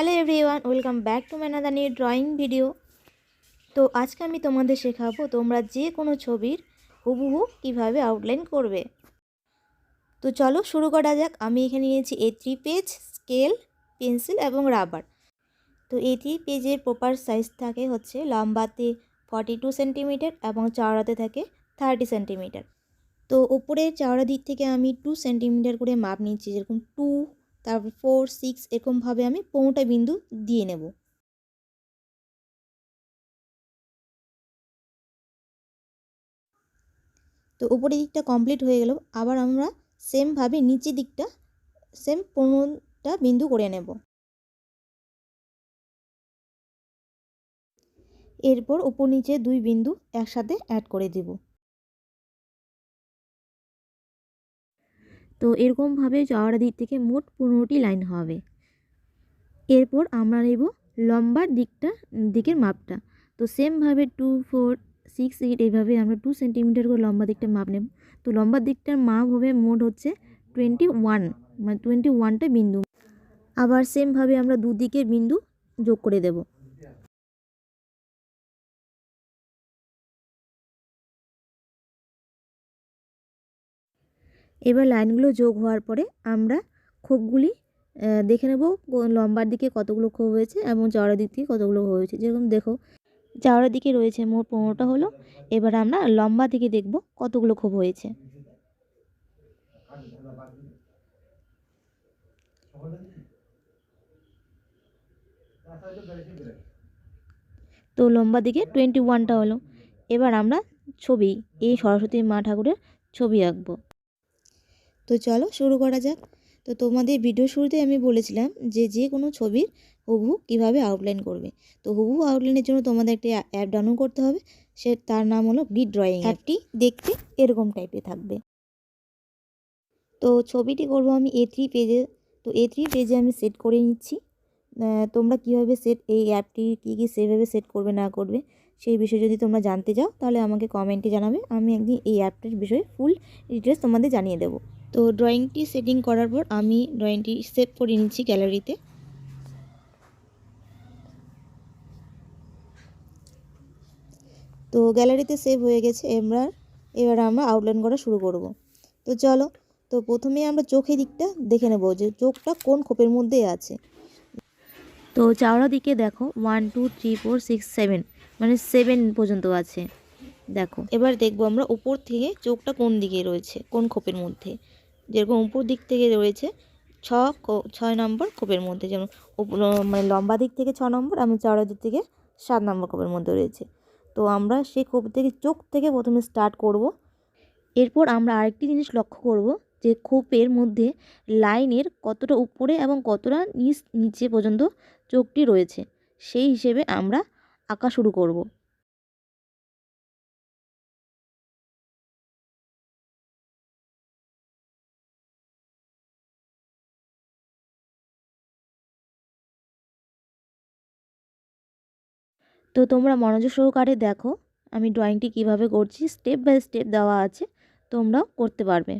Hello everyone welcome back to Manada drawing video তো আজকে আমি তোমাদের শেখাবো তোমরা যে কোনো ছবির হুবহু কীভাবে আউটলাইন করবে। তো চলো শুরু করা যাক। আমি এখানে নিয়েছি A three page scale pencil এবং রাবার তো এই থ্রি পেজের প্রপার সাইজ থাকে হচ্ছে লম্বাতে ফর্টি টু সেন্টিমিটার এবং চওড়াতে থাকে থার্টি সেন্টিমিটার তো ওপরের চওড়া দিক থেকে আমি টু সেন্টিমিটার করে মাপ নিচ্ছি যেরকম টু তারপর ফোর সিক্স এরকমভাবে আমি পনেরোটা বিন্দু দিয়ে নেব। তো উপরের দিকটা কমপ্লিট হয়ে গেল, আবার আমরা সেমভাবে নিচের দিকটা সেম পনেরোটা বিন্দু করে নেব। এরপর উপর নিচে দুই বিন্দু একসাথে অ্যাড করে দেব। তো এরকমভাবে চওড়া দিক থেকে মোট পনেরোটি লাইন হবে। এরপর আমরা নেব লম্বার দিকটা, দিকের মাপটা। তো সেমভাবে টু ফোর সিক্স এইট এইভাবে আমরা টু সেন্টিমিটার করে লম্বা দিকটা মাপ নেব। তো লম্বার দিকটার মাপ হবে মোট হচ্ছে টোয়েন্টি ওয়ান মানে টোয়েন্টি ওয়ানটা বিন্দু। আবার সেমভাবে আমরা দুদিকের বিন্দু যোগ করে দেব। এবার লাইনগুলো যোগ হওয়ার পরে আমরা খোপগুলি দেখে নেব লম্বার দিকে কতগুলো খোপ হয়েছে এবং চওড়ার দিক থেকে কতগুলো হয়েছে। যেরকম দেখো চওড়ার দিকে রয়েছে মোট পনেরোটা হলো। এবার আমরা লম্বা দিকে দেখব কতগুলো খোপ হয়েছে। তো লম্বা দিকে টোয়েন্টি ওয়ানটা হলো। এবার আমরা ছবি, এই সরস্বতী মা ঠাকুরের ছবি আঁকবো। তো চলো শুরু করা যাক। তো তোমাদের ভিডিও শুরুতে আমি বলেছিলাম যে যে কোনো ছবির হুবহু কীভাবে আউটলাইন করবে। তো হুবহু আউটলাইনের জন্য তোমাদের একটি অ্যাপ ডাউনলোড করতে হবে। সে তার নাম হলো গ্রিড ড্রয়িং অ্যাপটি দেখতে এরকম টাইপের থাকবে। তো ছবিটি করব আমি এ থ্রি পেজে তো এ থ্রি পেজে আমি সেট করে নিচ্ছি। তোমরা কীভাবে সেট এই অ্যাপটি কী কী সেভাবে সেট করবে না করবে সেই বিষয়ে যদি তোমরা জানতে চাও তাহলে আমাকে কমেন্টে জানাবে। আমি একদিন এই অ্যাপটির বিষয়ে ফুল ডিটেলস তোমাদের জানিয়ে দেবো। তো ড্রয়িংটি সেটিং করার পর আমি ড্রয়িংটি সেভ করে নিচ্ছি গ্যালারিতে তো গ্যালারিতে সেভ হয়ে গেছে, এবার এবার আমরা আউটলাইন করা শুরু করব। তো চলো, তো প্রথমে আমরা চোখের দিকটা দেখে নেব যে চোখটা কোন খোপের মধ্যে আছে। তো চাওড়া দিকে দেখো one two three four six seven মানে সেভেন পর্যন্ত আছে। দেখো, এবার দেখব আমরা উপর থেকে চোখটা কোন দিকে রয়েছে, কোন খোপের মধ্যে। যেরকম উপর দিক থেকে রয়েছে ছ ছয় নম্বর খোপের মধ্যে। যেমন মানে লম্বা দিক থেকে ছ নম্বর এবং চওড়া দিক থেকে সাত নম্বর খোপের মধ্যে রয়েছে। তো আমরা সেই খোপ থেকে, চোখ থেকে প্রথমে স্টার্ট করব। এরপর আমরা আরেকটি জিনিস লক্ষ্য করব যে খোপের মধ্যে লাইনের কতটা উপরে এবং কতটা নিচ, নিচে পর্যন্ত চোখটি রয়েছে। সেই হিসেবে আমরা আঁকা শুরু করব। তো তোমরা মনোযোগ সহকারে দেখো, আমি ড্রয়িংটি কীভাবে করছি স্টেপ বাই স্টেপ দেওয়া আছে, তোমরাও করতে পারবে।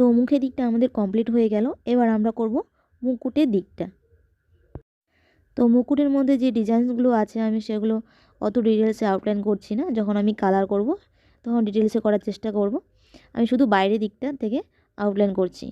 তো মুখের দিকটা আমাদের কমপ্লিট হয়ে গেল। এবার আমরা করব মুকুটের দিকটা। তো মুকুটের মধ্যে যে ডিজাইনসগুলো আছে, আমি সেগুলো অত ডিটেলসে আউটলাইন করছি না। যখন আমি কালার করব, তখন ডিটেলসে করার চেষ্টা করব। আমি শুধু বাইরের দিকটা থেকে আউটলাইন করছি।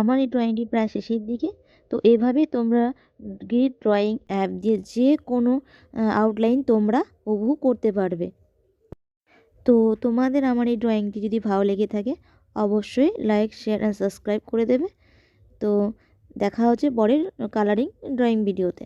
আমার এই ড্রয়িংটি প্রায় শেষের দিকে। তো এভাবে তোমরা গ্রিড ড্রয়িং অ্যাপ দিয়ে যে কোনো আউটলাইন তোমরা উভু করতে পারবে। তো তোমাদের আমার এই ড্রয়িংটি যদি ভালো লেগে থাকে, অবশ্যই লাইক শেয়ার অ্যান্ড সাবস্ক্রাইব করে দেবে। তো দেখা হচ্ছে পরের কালারিং ড্রয়িং ভিডিওতে